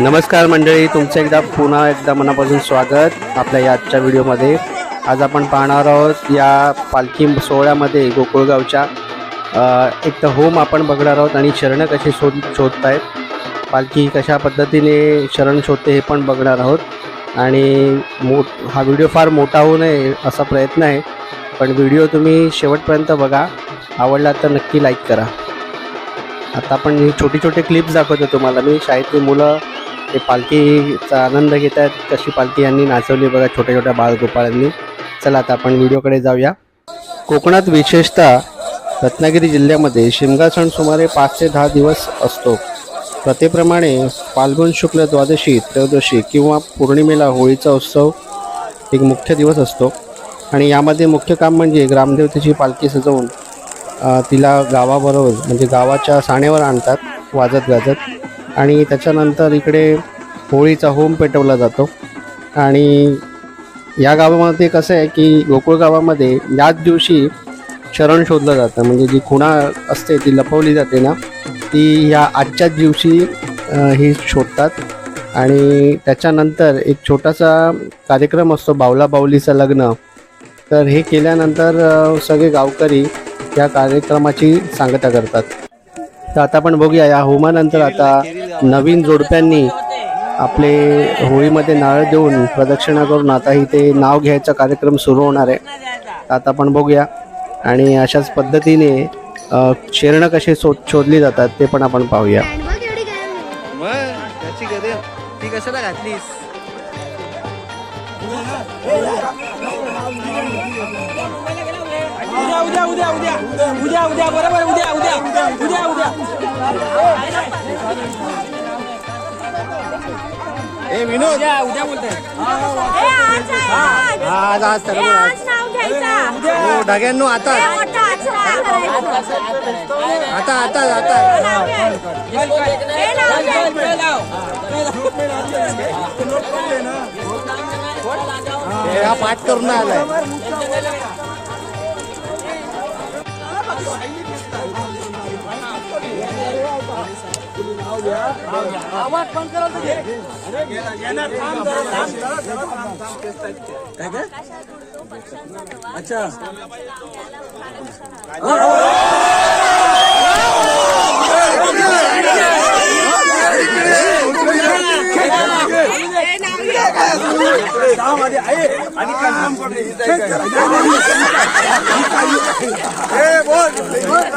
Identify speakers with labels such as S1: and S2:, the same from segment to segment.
S1: नमस्कार मंडळी तुमचं एकदा पुन्हा एकदा मनापासून स्वागत आपल्या या आजच्या व्हिडिओमध्ये. आज आपण पाहणार आहोत या पालखी सोहळ्यामध्ये गोकुळगावच्या एक तर होम आपण बघणार आहोत आणि शरणं कशी शोध शोधत आहेत पालखी कशा पद्धतीने शरण शोधते हे पण बघणार आहोत. आणि मो हा व्हिडिओ फार मोठा होऊ नये असा प्रयत्न आहे. पण व्हिडिओ तुम्ही शेवटपर्यंत बघा. आवडला तर नक्की लाईक करा. आता आपण ही छोटी छोटी क्लिप्स दाखवतो तुम्हाला. मी शाळेतली मुलं ते पालखीचा आनंद घेत आहेत कशी पालखी यांनी नाचवली बघा छोट्या छोट्या बाळगोपाळांनी. चला आता आपण व्हिडिओकडे जाऊया. कोकणात विशेषतः रत्नागिरी जिल्ह्यामध्ये शिमगा सण सुमारे पाच ते दहा दिवस असतो. प्रथेप्रमाणे फाल्गुन शुक्ल द्वादशी त्रयोदशी किंवा पौर्णिमेला होळीचा उत्सव एक मुख्य दिवस असतो. आणि यामध्ये मुख्य काम म्हणजे ग्रामदेवतेची पालखी सजवून तिला गावाबरोबर म्हणजे गावाच्या साण्यावर आणतात वाजत गाजत आणि त्याच्यानंतर इकडे होळीचा होम पेटवला जातो. आणि या गावामध्ये कसं आहे की गोकुळ गावामध्ये याच दिवशी शरण शोधलं जातं. म्हणजे जी खुणा असते ती लपवली जाते ना ती ह्या आजच्याच दिवशी ही शोधतात. आणि त्याच्यानंतर एक छोटासा कार्यक्रम असतो बावला बावलीचं लग्न. तर हे केल्यानंतर सगळे गावकरी या कार्यक्रमाची सांगता करतात. तर आता आपण बघूया या होमानंतर आता नवीन जोडप्यांनी आपले होळीमध्ये नारळ देऊन प्रदक्षिणा करून आता इथे नाव घ्यायचा कार्यक्रम सुरू होणार आहे. आता आपण बघूया. आणि अशाच पद्धतीने शेरणं कसे शोध शोधली जातात ते पण आपण पाहूया.
S2: ती कशाला घातलीस?
S3: उद्या उद्या उद्या. उद्या उद्या. उद्या बरोबर उद्या उद्या. उद्या उद्या.
S2: ए विनोद.
S3: उद्या उद्या बोलताय.
S2: आज. आज तर हो ढग्यांनो आता. आता आता आता. हे हा पाठ करून आलाय.
S3: आवाज पण कराल काय काय अच्छा आणि बोल.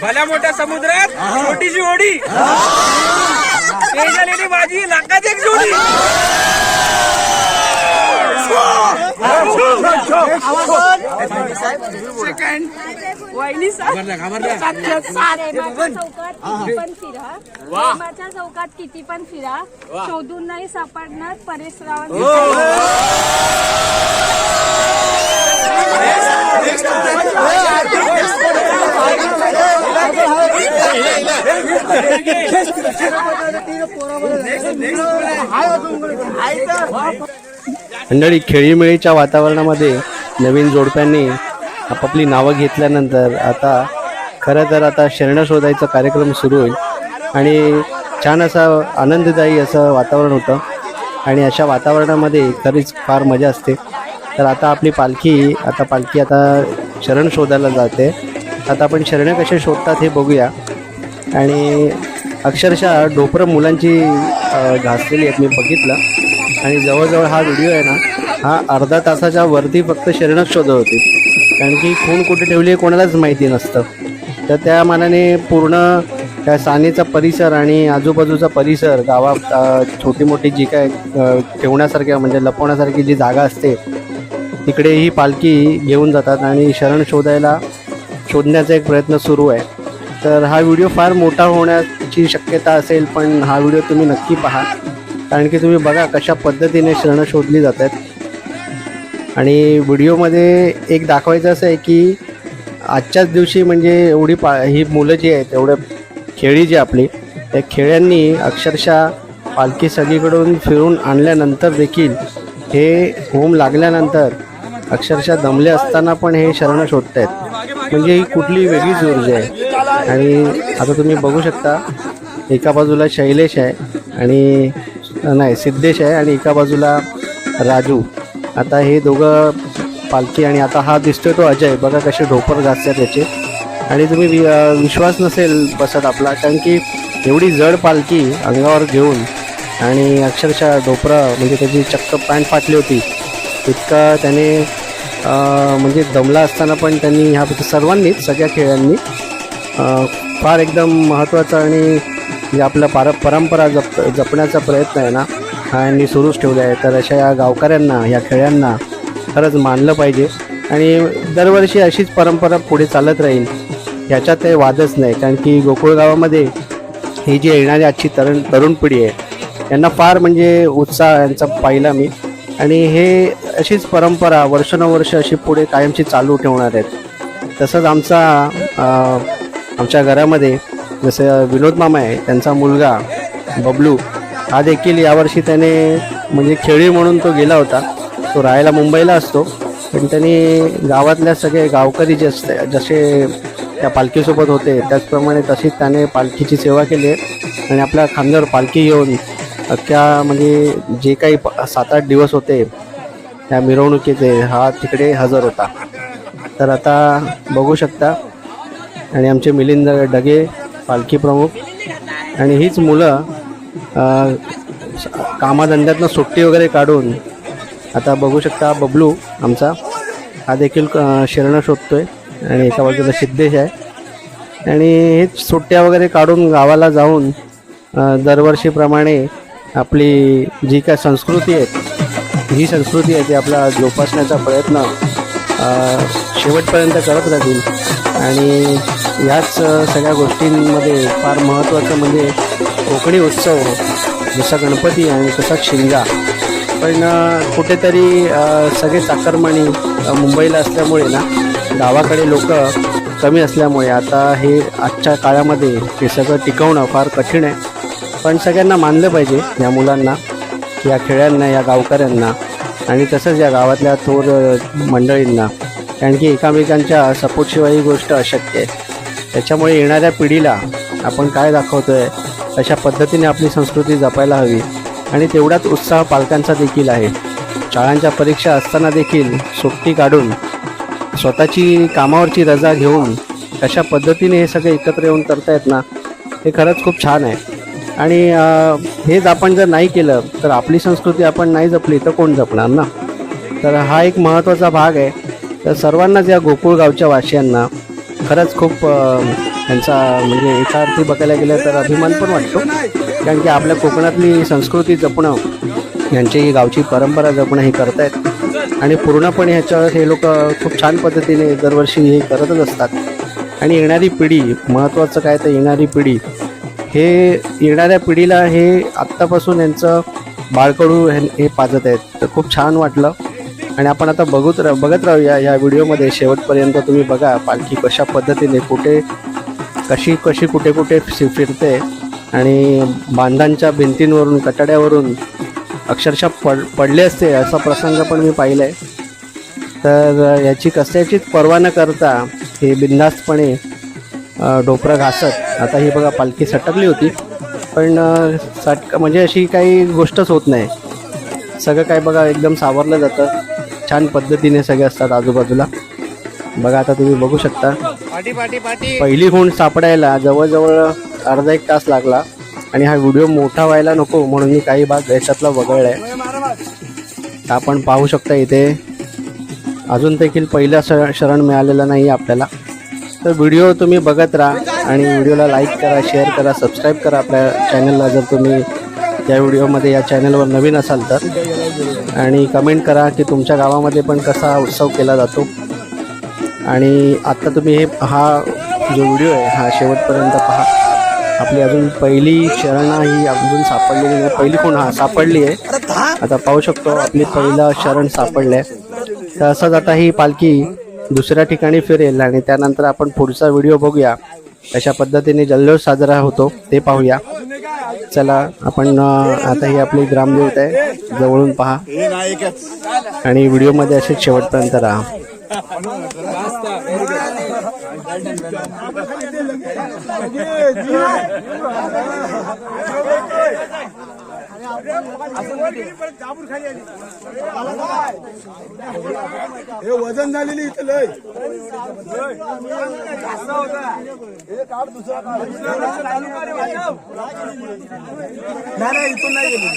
S3: भल्या मोठ्या समुद्रात छोटीशी होडी झालेली माझी लाखात एक जोडी.
S4: वहिनी चौकात किती पण फिरा. प्रेमाच्या चौकात किती पण फिरा. शोधून नाही सापडणार परिसरावर.
S1: मंडळी खेळीमेळीच्या वातावरणामध्ये नवीन जोडप्यांनी आपापली नावं घेतल्यानंतर आता खरं तर आता शरणं शोधायचा कार्यक्रम सुरू होईल आणि छान असा आनंददायी असं वातावरण होतं. आणि अशा वातावरणामध्ये खरीच फार मजा असते. तर आता आपली पालखी आता पालखी आता शरण शोधायला जाते. आता आपण शरणं कसे शोधतात हे बघूया. आणि अक्षरशः डोपरं मुलांची घासलेली आहेत. मी बघितलं. आणि जवळजवळ हा व्हिडिओ आहे ना हा अर्धा तासाच्या वरती फक्त शरणच शोधत होती. कारण की खूण कुठे ठेवली आहे कोणालाच माहिती नसतं. तर त्या मानाने पूर्ण त्या सानेचा परिसर आणि आजूबाजूचा परिसर गावात छोटी मोठी जी काय ठेवण्यासारख्या म्हणजे लपवण्यासारखी जी जागा असते तिकडे ही पालखी घेऊन जातात आणि शरण शोधायला शोधण्याचा एक प्रयत्न सुरू आहे. तर हा व्हिडिओ फार मोठा होण्याची शक्यता असेल पण हा व्हिडिओ तुम्ही नक्की पहा. कारण की तुम्ही बघा कशा पद्धतीने शरणं शोधली जात आहेत. आणि व्हिडिओमध्ये एक दाखवायचं असं आहे की आजच्याच दिवशी म्हणजे एवढी पा ही मुलं जी आहेत एवढ्या खेळी जी आपली त्या खेळ्यांनी अक्षरशः पालखी सगळीकडून फिरून आणल्यानंतर देखील हे होम लागल्यानंतर अक्षरशः दमले असताना पण हे शरण शोधत आहेत म्हणजे ही कुठली वेगळीच ऊर्जा आहे. आणि आता तुम्ही बघू शकता एका बाजूला शैलेश आहे आणि नाही सिद्धेश आहे आणि एका बाजूला राजू. आता हे दोघं पालखी आणि आता हा दिसतोय तो अजय. बघा कसे ढोपर घासतात त्याचे आणि तुम्ही वि- विश्वास नसेल बसत आपला कारण की एवढी जड पालखी अंगावर घेऊन आणि अक्षरशः ढोपरं म्हणजे त्याची चक्क पॅन्ट फाटली होती इतका त्याने म्हणजे दमला असताना पण त्यांनी ह्यापैकी सर्वांनीच सगळ्या खेळांनी फार एकदम महत्त्वाचा आणि जे आपलं पार परंपरा जप जपण्याचा प्रयत्न आहे ना हा यांनी सुरूच ठेवला आहे. तर अशा या गावकऱ्यांना या खेळांना खरंच मानलं पाहिजे. आणि दरवर्षी अशीच परंपरा पुढे चालत राहील ह्याच्यात काही वादच नाही. कारण की गोकुळ गावामध्ये ही जी येणारी आजची तरुण तरुण पिढी आहे यांना फार म्हणजे उत्साह यांचा पाहिला मी. आणि हे अशीच परंपरा वर्षानुवर्ष अशी पुढे कायमची चालू ठेवणार आहेत. तसंच आमचा आमच्या घरामध्ये जसं विनोद मामा आहे त्यांचा मुलगा बबलू हा देखील यावर्षी त्याने म्हणजे खेळी म्हणून तो गेला होता. तो राहायला मुंबईला असतो. पण त्यांनी गावातल्या सगळे गावकरी जे असते जसे त्या पालखीसोबत होते त्याचप्रमाणे तशीच त्याने पालखीची सेवा केली आहे. आणि आपल्या खांद्यावर पालखी घेऊन अख्ख्या म्हणजे जे काही सात आठ दिवस होते या मिरवणुकीचे हा तिकडे हजर होता. तर आता बघू शकता आणि आमचे मिलिंद डगे पालखी प्रमुख आणि हीच मुलं कामाधंद्यातनं सुट्टी वगैरे काढून आता बघू शकता बबलू आमचा हा देखील शिरणं शोधतो आहे आणि एका बाजूला सिद्धेश आहे. आणि हेच सुट्ट्या वगैरे काढून गावाला जाऊन दरवर्षीप्रमाणे आपली जी काय संस्कृती आहे ही संस्कृती आहे ती आपला जोपासण्याचा प्रयत्न शेवटपर्यंत करत राहतील आणि ह्याच सगळ्या गोष्टींमध्ये फार महत्त्वाचं म्हणजे कोकणी उत्सव जसा गणपती आणि तसा शिंगा पण कुठेतरी सगळे चाकरमाणी मुंबईला असल्यामुळे ना गावाकडे लोक कमी असल्यामुळे आता हे आजच्या काळामध्ये हे सगळं टिकवणं फार कठीण आहे. पण सगळ्यांना मानलं पाहिजे या मुलांना. या खेळ्यांना या गावकऱ्यांना आणि तसंच या गावातल्या थोर मंडळींना. कारण की एकामेकांच्या सपोर्टशिवाय ही गोष्ट अशक्य आहे. त्याच्यामुळे येणाऱ्या पिढीला आपण काय दाखवतो आहे अशा पद्धतीने आपली संस्कृती जपायला हवी. आणि तेवढाच उत्साह पालकांचा देखील आहे. शाळांच्या परीक्षा असताना देखील सुट्टी काढून स्वतःची कामावरची रजा घेऊन कशा पद्धतीने हे सगळे एकत्र येऊन करतायत ना हे खरंच खूप छान आहे. आणि हेच आपण जर नाही केलं तर आपली संस्कृती आपण नाही जपली तर कोण जपणार ना? तर हा एक महत्त्वाचा भाग आहे. तर सर्वांनाच या गोकुळ गावच्या वासियांना खरंच खूप त्यांचा म्हणजे एका अर्थी बघायला गेलं तर अभिमान पण वाटतो. कारण की आपल्या कोकणातली संस्कृती जपणं यांची ही गावची परंपरा जपणं हे करतायत. आणि पूर्णपणे ह्याच्यावर हे लोक खूप छान पद्धतीने दरवर्षी हे करतच असतात. आणि येणारी पिढी महत्त्वाचं काय तर येणारी पिढी हे येणाऱ्या पिढीला हे आत्तापासून यांचं बाळकडू हे हे पाजत आहेत. तर खूप छान वाटलं. आणि आपण आता बघत राह बघत राहूया या व्हिडिओमध्ये. शेवटपर्यंत तुम्ही बघा पालखी कशा पद्धतीने कुठे कशी कशी कुठे कुठे फिरते. आणि बांधांच्या भिंतींवरून कटाड्यावरून अक्षरशः पड पडले असते असा प्रसंग पण मी पाहिला आहे तर याची कशाचीच पर्वा न करता हे बिंदास्तपणे डोपरं घासत आता ही बघा पालखी सटकली होती. पण सटक म्हणजे अशी काही गोष्टच होत नाही. सगळं काय बघा एकदम सावरलं जातं. छान पद्धतीने सगळे असतात आजूबाजूला. बघा आता तुम्ही बघू शकता. पहिली खूण सापडायला जवळजवळ अर्धा एक तास लागला. आणि हा व्हिडिओ मोठा व्हायला नको म्हणून मी काही भाग याच्यातला वगळलाय. आपण पाहू शकता इथे. अजून देखील पहिला शरण मिळालेलं नाही आपल्याला. तर व्हिडिओ तुम्ही बघत राहा. आणि व्हिडिओला लाईक करा शेअर करा सबस्क्राईब करा आपल्या चॅनलला जर तुम्ही या व्हिडिओमध्ये या चॅनलवर नवीन असाल तर. आणि कमेंट करा की तुमच्या गावामध्ये पण कसा उत्सव केला जातो. आणि आत्ता तुम्ही हे हा जो व्हिडिओ आहे हा शेवटपर्यंत पहा. आपली अजून पहिली शरणा ही अजून सापडलेली नाही. पहिली कोण? हा सापडली आहे. आता पाहू शकतो आपली पहिला शरण सापडलं आहे तर असंच आता ही पालखी दुसऱ्या ठिकाणी फिरेल आणि त्यानंतर आपण पुढचा व्हिडिओ बघूया. अशा पद्धतीने जल्लोष साजरा होतो ते पाहूया. चला आपण आता ही आपली ग्रामदेवत आहे जवळून पहा. आणि व्हिडिओमध्ये असेच शेवटपर्यंत राहा.
S5: हे वजन झालेली इथं लय. हे नाही इथून नाही गेली.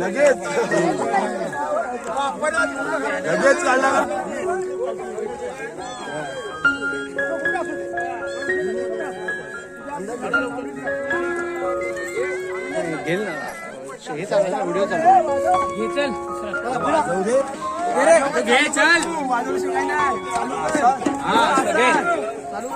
S5: लगेच. लगेच काढला का? जाऊ दे.
S3: घे चल
S5: माझ्यापाशी काही नाही. चालू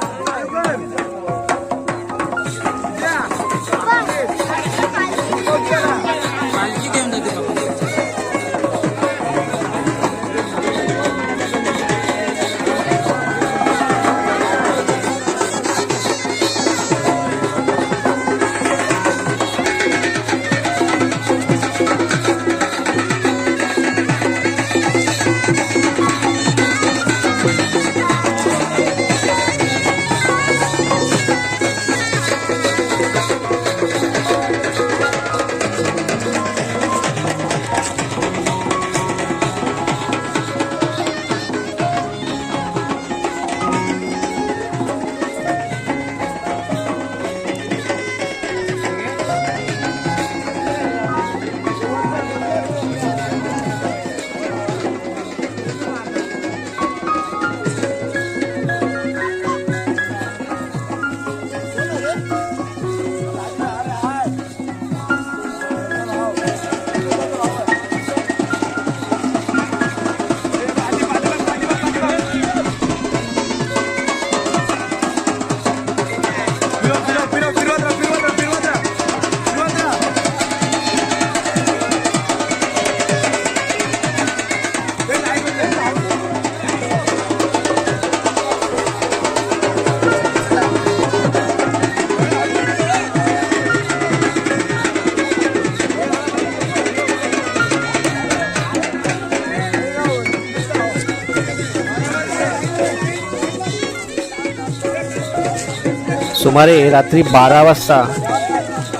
S1: सुमारे रात्री बारा वाजता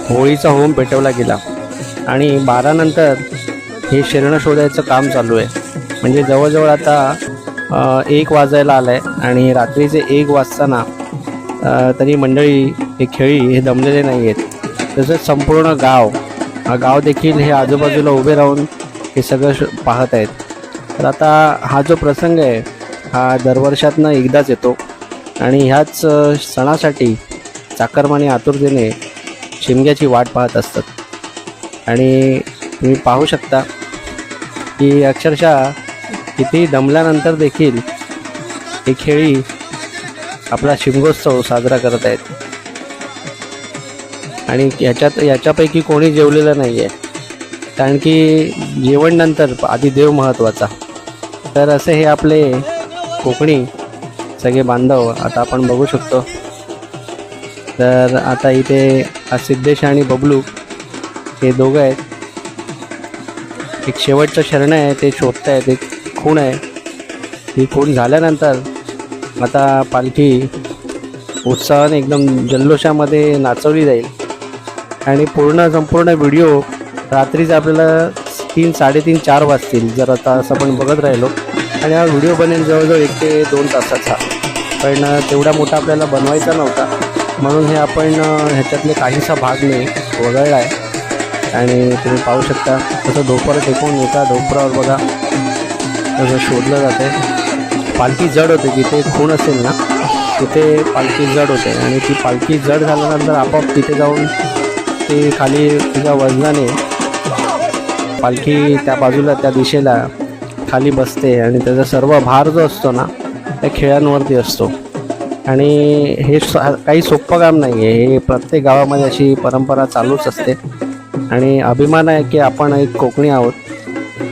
S1: होळीचा होम पेटवला गेला. आणि बारानंतर हे शरण शोधायचं काम चालू आहे. म्हणजे जवळजवळ आता एक वाजायला आलं आहे आणि रात्रीचे एक वाजताना तरी मंडळी हे खेळी हे दमलेले नाही आहेत. तसंच संपूर्ण गाव गाव देखील हे आजूबाजूला उभे राहून हे सगळं श- पाहत आहेत. तर आता हा जो प्रसंग आहे हा दरवर्षातनं एकदाच येतो. आणि ह्याच सणासाठी चाकरमाने आतुरतेने शिमग्याची वाट पाहत असतात. आणि तुम्ही पाहू शकता की अक्षरशः किती दमल्यानंतर देखील हे खेळी आपला शिमगोत्सव साजरा करत आहेत. आणि याच्यात याच्यापैकी कोणी जेवलेलं नाही आहे कारण की जेवण नंतर आधी देव महत्त्वाचा तर असे हे आपले कोकणी सगळे बांधव आता आपण बघू शकतो. तर आता इथे हा सिद्धेश आणि बबलू हे दोघं आहेत. एक शेवटचं शरण आहे ते शोधत आहेत एक खूण आहे. ही खूण झाल्यानंतर आता पालखी उत्साहाने एकदम जल्लोषामध्ये नाचवली जाईल. आणि पूर्ण संपूर्ण व्हिडिओ रात्रीच आपल्याला तीन साडेतीन चार वाजतील जर आता असं आपण बघत राहिलो. आणि हा व्हिडिओ बनेल जवळजवळ एक ते दोन तासाचा. पण तेवढा मोठा आपल्याला बनवायचा नव्हता. म्हणून हे आपण ह्याच्यातले काहीसा भाग मी वगळला आहे आणि तुम्ही पाहू शकता तसं ढोपर टेकून एका ढोपरावर बघा तसं शोधलं जाते पालखी जड होते जिथे खूण असेल ना तिथे पालखी जड होते. आणि ती पालखी जड झाल्यानंतर आपोआप तिथे जाऊन ती खाली तिच्या वजनाने पालखी त्या बाजूला त्या दिशेला खाली बसते. आणि त्याचा सर्व भार जो असतो ना त्या खेळांवरती असतो. आणि हे स- काही सोपं काम नाही आहे. हे प्रत्येक गावामध्ये अशी परंपरा चालूच असते. आणि अभिमान आहे की आपण एक कोकणी आहोत.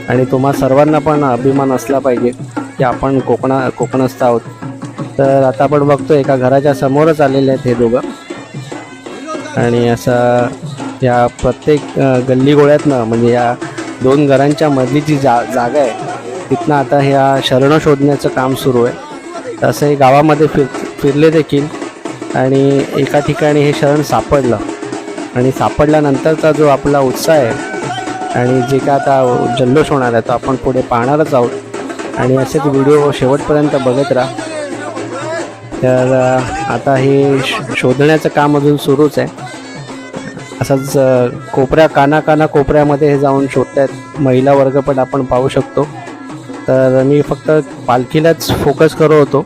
S1: आणि तुम्हा सर्वांना पण अभिमान असला पाहिजे की आपण कोकणा कोकणस्थ आहोत. तर आता आपण बघतो एका घराच्या समोरच आलेले आहेत हे दोघं. आणि असं या प्रत्येक गल्ली गल्लीगोळ्यातनं म्हणजे या दोन घरांच्या मधली जी जा जागा आहे तिथनं आता ह्या शरणं शोधण्याचं काम सुरू आहे. तसं हे गावामध्ये फिर फिरले देखील आणि एका ठिकाणी हे शरण सापडलं. आणि सापडल्यानंतरचा जो आपला उत्साह आहे आणि जे काय आता जल्लोष होणार आहे तो आपण पुढे पाहणारच आहोत. आणि असेच व्हिडिओ शेवटपर्यंत बघत राहा. तर आता हे शोधण्याचं काम अजून सुरूच आहे. असंच कोपऱ्या काना काना कोपऱ्यामध्ये हे जाऊन शोधतायत. महिला वर्ग पण आपण पाहू शकतो. तर मी फक्त पालखीलाच फोकस करत होतो.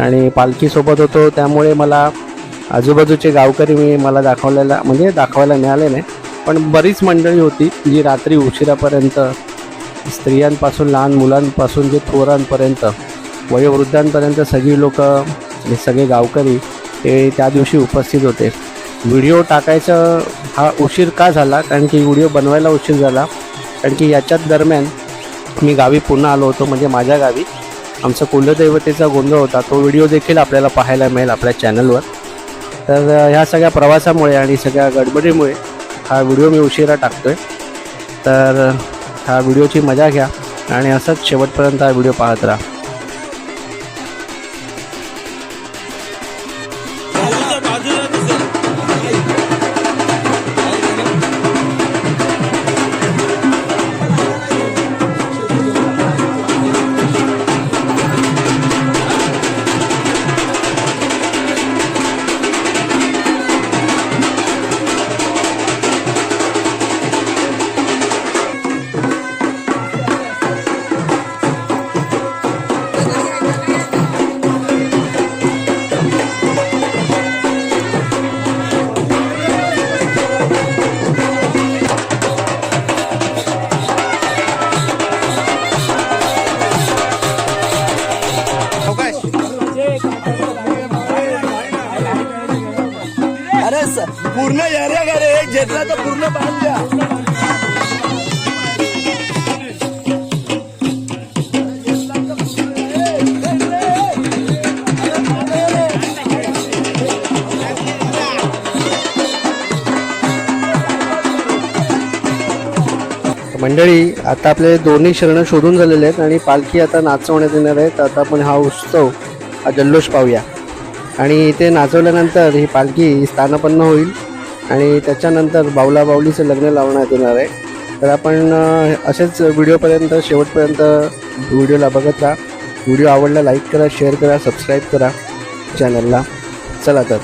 S1: आणि पालखीसोबत होतो. त्यामुळे मला आजूबाजूचे गावकरी मी मला दाखवलेला म्हणजे दाखवायला मिळाले नाही. पण बरीच मंडळी होती जी रात्री उशिरापर्यंत स्त्रियांपासून लहान मुलांपासून जे थोरांपर्यंत वयोवृद्धांपर्यंत सगळी लोक सगळे गावकरी ते त्या दिवशी उपस्थित होते. व्हिडिओ टाकायचं हा उशीर का झाला? कारण की व्हिडिओ बनवायला उशीर झाला. कारण की याच्याच दरम्यान मी गावी पुन्हा आलो होतो म्हणजे माझ्या गावी. आमचा कुलदैवतेचा गोंधळ होता. तो व्हिडिओ देखील आपल्याला पाहायला मिळेल आपल्या चॅनलवर तर ह्या सगळ्या प्रवासामुळे आणि सगळ्या गडबडीमुळे हा व्हिडिओ मी उशिरा टाकतोय. तर हा व्हिडिओची मजा घ्या आणि असंच शेवटपर्यंत हा व्हिडिओ पाहत राहा. मंडळी आता आपले दोन्ही शरणं शोधून झालेले आहेत आणि पालखी आता नाचवण्यात येणार आहेत. आता आपण हा उत्सव हा जल्लोष पाहूया. आणि इथे नाचवल्यानंतर ही पालखी स्थानपन्न होईल आणि त्याच्यानंतर बावला बावलीचं लग्न लावण्यात येणार आहे. तर आपण असेच व्हिडिओपर्यंत शेवटपर्यंत व्हिडिओला बघत राहा. व्हिडिओ आवडला लाईक करा शेअर करा सबस्क्राईब करा चॅनलला. चला तर.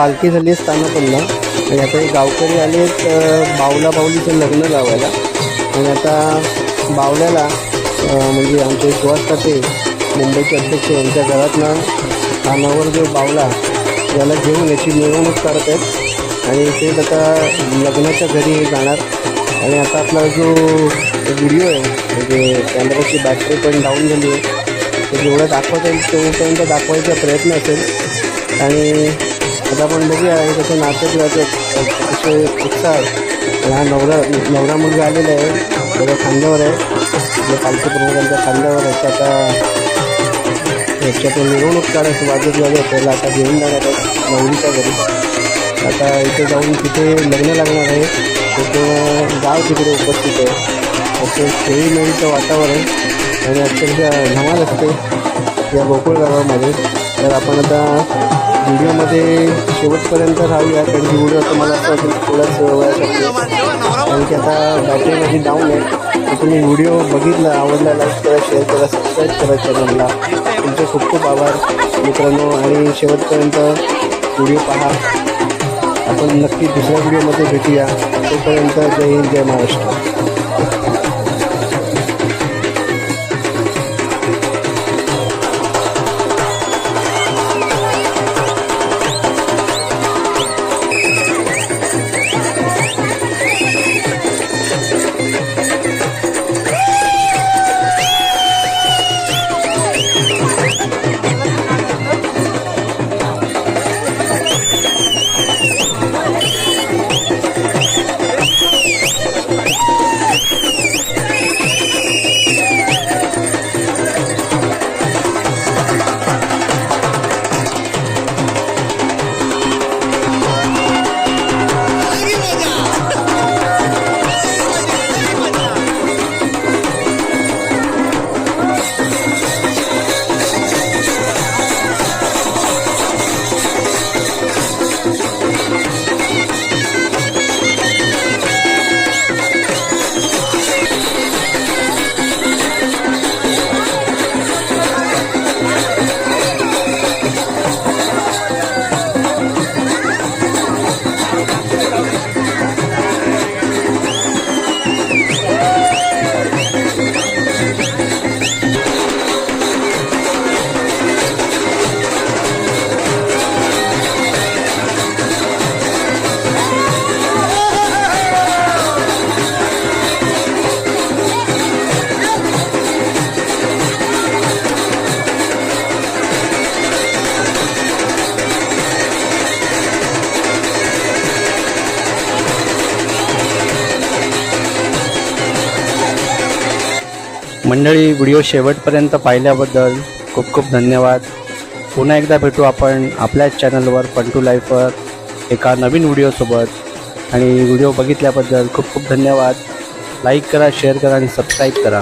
S1: पालखी झाली आहे स्थानपन्न आणि आता हे गावकरी आले बावला बावलीचं लग्न लावायला. आणि आता बावल्याला म्हणजे आमचे सुहास ताते मुंबईचे अध्यक्ष यांच्या घरातनं कानावर जो बावला याला घेऊन याची मिरवणूक करत आहेत. आणि ते आता लग्नाच्या घरी जाणार. आणि आता आपला जो व्हिडिओ आहे म्हणजे कॅमेराची बॅटरी पण डाऊन झाली आहे. ते जेवढं दाखवता येईल तेवढपर्यंत दाखवायचा प्रयत्न असेल. आणि आता आपण बघूया हे कसं नाटक राहतात उत्साह आणि हा नवरा नवरा मुलगा आलेला आहे त्याच्या खांद्यावर आहे. म्हणजे कालचे प्रमुखांच्या खांद्यावर आहे. तर आता याच्यातून मिरवणूक काढायचं वाजत वाजत त्याला आता घेऊन जाणार आहे नवरीच्या घरी. आता इथे जाऊन तिथे लग्न लागणार आहे. तिथे गाव तिकडे उपस्थित आहे. असे खेळीमेळीचं वातावरण आणि अक्षरशः धमाल असते या गोकुळ गावामध्ये. तर आपण आता व्हिडिओमध्ये शेवटपर्यंत राहूया. कारण की व्हिडिओ तुम्हाला असं वाटेल थोडाच वेळासाठी कारण की आता बॅटरी माझी डाऊन आहे. तर तुम्ही व्हिडिओ बघितला आवडला लाईक करा शेअर करा सबस्क्राईब करा चॅनलला तुमचे खूप खूप आभार मित्रांनो. आणि शेवटपर्यंत व्हिडिओ पहा. आपण नक्की दुसऱ्या व्हिडिओमध्ये भेटूया. तोपर्यंत जय हिंद जय महाराष्ट्र. मंडळी व्हिडिओ शेवटपर्यंत पाहिल्याबद्दल खूप खूप धन्यवाद. पुन्हा एकदा भेटू आपण आपल्याच चॅनलवर पंटू लाईफवर एका नवीन व्हिडिओसोबत आणि व्हिडिओ बघितल्याबद्दल खूप खूप धन्यवाद. लाईक करा शेअर करा आणि सबस्क्राईब करा.